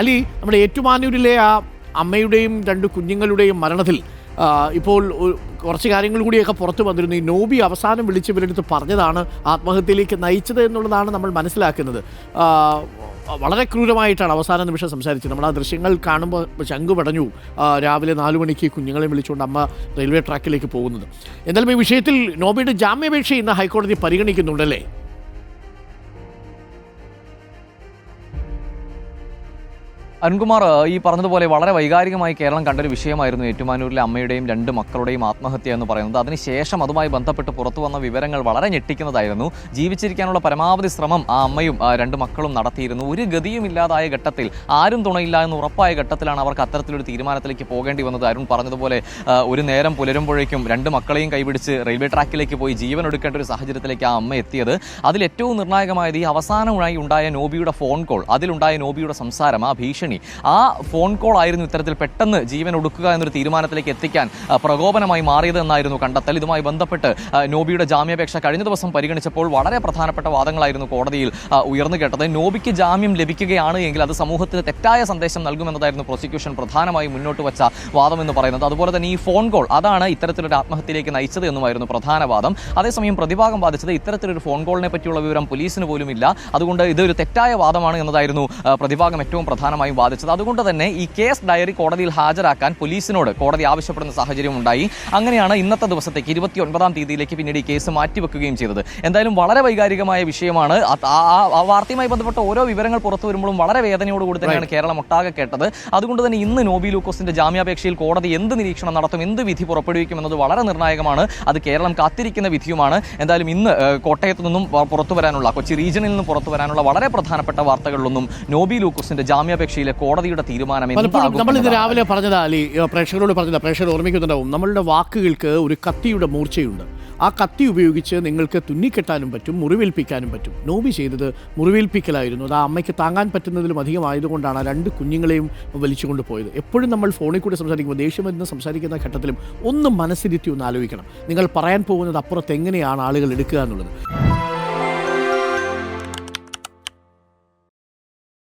അലി നമ്മുടെ ഏറ്റുമാനൂരിലെ ആ അമ്മയുടെയും രണ്ട് കുഞ്ഞുങ്ങളുടെയും മരണത്തിൽ ഇപ്പോൾ കുറച്ച് കാര്യങ്ങൾ കൂടിയൊക്കെ പുറത്തു വന്നിരുന്നു. ഈ നോബി അവസാനം വിളിച്ച് ഇവരെടുത്ത് പറഞ്ഞതാണ് ആത്മഹത്യയിലേക്ക് നയിച്ചത് എന്നുള്ളതാണ് നമ്മൾ മനസ്സിലാക്കുന്നത്. വളരെ ക്രൂരമായിട്ടാണ് അവസാന നിമിഷം സംസാരിച്ചത്. നമ്മൾ ആ ദൃശ്യങ്ങൾ കാണുമ്പോൾ ശംഖു പടഞ്ഞു. രാവിലെ നാലു മണിക്ക് കുഞ്ഞുങ്ങളെ വിളിച്ചുകൊണ്ട് അമ്മ റെയിൽവേ ട്രാക്കിലേക്ക് പോകുന്നത്. എന്നാലും ഈ വിഷയത്തിൽ നോബിയുടെ ജാമ്യാപേക്ഷ ഇന്ന് ഹൈക്കോടതി പരിഗണിക്കുന്നുണ്ടല്ലേ? അരുൺകുമാർ ഈ പറഞ്ഞതുപോലെ വളരെ വൈകാരികമായി കേരളം കണ്ടൊരു വിഷയമായിരുന്നു ഏറ്റുമാനൂരിലെ അമ്മയുടെയും രണ്ട് മക്കളുടെയും ആത്മഹത്യ എന്ന് പറയുന്നത്. അതിനുശേഷം അതുമായി ബന്ധപ്പെട്ട് പുറത്തു വന്ന വിവരങ്ങൾ വളരെ ഞെട്ടിക്കുന്നതായിരുന്നു. ജീവിച്ചിരിക്കാനുള്ള പരമാവധി ശ്രമം ആ അമ്മയും രണ്ട് മക്കളും നടത്തിയിരുന്നു. ഒരു ഗതിയും ഇല്ലാതായ ഘട്ടത്തിൽ ആരും തുണയില്ല എന്ന് ഉറപ്പായ ഘട്ടത്തിലാണ് അവർക്ക് അത്തരത്തിലൊരു തീരുമാനത്തിലേക്ക് പോകേണ്ടി വന്നത്. അരുൺ പറഞ്ഞതുപോലെ ഒരു നേരം പുലരുമ്പോഴേക്കും രണ്ട് മക്കളെയും കൈപിടിച്ച് റെയിൽവേ ട്രാക്കിലേക്ക് പോയി ജീവൻ എടുക്കേണ്ട ഒരു സാഹചര്യത്തിലേക്ക് ആ അമ്മ എത്തിയത്. അതിൽ ഏറ്റവും നിർണായകമായത് ഈ അവസാനമായി ഉണ്ടായ നോബിയുടെ ഫോൺ കോൾ അതിലുണ്ടായ നോബിയുടെ സംസാരം ആ ഭീഷണി ആ ഫോൺ കോൾ ആയിരുന്നു ഇത്തരത്തിൽ പെട്ടെന്ന് ജീവൻ ഒടുക്കുക എന്നൊരു തീരുമാനത്തിലേക്ക് എത്തിക്കാൻ പ്രകോപനമായി മാറിയത് എന്നായിരുന്നു കണ്ടെത്തൽ. ഇതുമായി ബന്ധപ്പെട്ട് നോബിയുടെ ജാമ്യാപേക്ഷ കഴിഞ്ഞ ദിവസം പരിഗണിച്ചപ്പോൾ വളരെ പ്രധാനപ്പെട്ട വാദങ്ങളായിരുന്നു കോടതിയിൽ ഉയർന്നു കേട്ടത്. നോബിക്ക് ജാമ്യം ലഭിക്കുകയാണ് എങ്കിൽ അത് സമൂഹത്തിന് തെറ്റായ സന്ദേശം നൽകുമെന്നതായിരുന്നു പ്രോസിക്യൂഷൻ പ്രധാനമായി മുന്നോട്ട് വച്ച വാദം എന്ന് പറയുന്നത്. അതുപോലെ തന്നെ ഈ ഫോൺ കോൾ അതാണ് ഇത്തരത്തിലൊരു ആത്മഹത്യയിലേക്ക് നയിച്ചത് എന്നുമായിരുന്നു പ്രധാന വാദം. അതേസമയം പ്രതിഭാഗം വാദിച്ചത് ഇത്തരത്തിലൊരു ഫോൺ കോളിനെ പറ്റിയുള്ള വിവരം പോലീസിന് പോലും ഇല്ല അതുകൊണ്ട് ഇതൊരു തെറ്റായ വാദമാണ് എന്നതായിരുന്നു പ്രതിഭാഗം ഏറ്റവും പ്രധാനമായും വാദിച്ചത് അതുകൊണ്ട് തന്നെ ഈ കേസ് ഡയറി കോടതിയിൽ ഹാജരാക്കാൻ പോലീസിനോട് കോടതി ആവശ്യപ്പെടുന്ന സാഹചര്യം ഉണ്ടായി. അങ്ങനെയാണ് ഇന്നത്തെ ദിവസത്തേക്ക് ഇരുപത്തി ഒൻപതാം തീയതിയിലേക്ക് പിന്നീട് ഈ കേസ് മാറ്റിവെക്കുകയും ചെയ്തത്. എന്തായാലും വളരെ വൈകാരികമായ വിഷയമാണ്. ആ- വാർത്തയുമായി ബന്ധപ്പെട്ട ഓരോ വിവരങ്ങൾ പുറത്തു വരുമ്പോഴും വളരെ വേദനയോടുകൂടി തന്നെയാണ് കേരളം ഒട്ടാകെ കേട്ടത്. അതുകൊണ്ട് തന്നെ ഇന്ന് നോബി ലൂക്കോസിന്റെ ജാമ്യാപേക്ഷയിൽ കോടതി എന്ത് നിരീക്ഷണം നടത്തും എന്ത് വിധി പുറപ്പെടുവിക്കും എന്നത് വളരെ നിർണായകമാണ്. അത് കേരളം കാത്തിരിക്കുന്ന വിധിയുമാണ്. എന്തായാലും ഇന്ന് കോട്ടയത്തു കോട്ടയത്ത് നിന്നും പുറത്തു വരാനുള്ള കൊച്ചി റീജിയനിൽ നിന്നും പുറത്തു വരാനുള്ള വളരെ പ്രധാനപ്പെട്ട വാർത്തകളിലൊന്നും നോബി ലൂക്കോസിന്റെ ജാമ്യാപേക്ഷയിലെ കോടതിയുടെ തീരുമാനം നമ്മൾ ഇന്ന് രാവിലെ പറഞ്ഞതാ അലി ഏഹ് പ്രേക്ഷകരോട് പറഞ്ഞതാ പ്രേക്ഷകർ ഓർമ്മിക്കുന്നുണ്ടാവും നമ്മളുടെ വാക്കുകൾക്ക് ഒരു കത്തിയുടെ മൂർച്ചയുണ്ട്. ആ കത്തി ഉപയോഗിച്ച് നിങ്ങൾക്ക് തുന്നിക്കെട്ടാനും പറ്റും മുറിവേൽപ്പിക്കാനും പറ്റും. നോബി ചെയ്തത് മുറിവേൽപ്പിക്കലായിരുന്നു. അത് ആ അമ്മയ്ക്ക് താങ്ങാൻ പറ്റുന്നതിലും അധികമായതുകൊണ്ടാണ് ആ രണ്ട് കുഞ്ഞുങ്ങളെയും വലിച്ചുകൊണ്ട് പോയത്. എപ്പോഴും നമ്മൾ ഫോണിൽ കൂടി സംസാരിക്കുമ്പോൾ ദേഷ്യം വരുന്ന സംസാരിക്കുന്ന ഘട്ടത്തിലും ഒന്ന് മനസ്സിരുത്തി ഒന്ന് ആലോചിക്കണം. നിങ്ങൾ പറയാൻ പോകുന്നത് അപ്പുറത്ത് എങ്ങനെയാണ് ആളുകൾ എടുക്കുക എന്നുള്ളത്.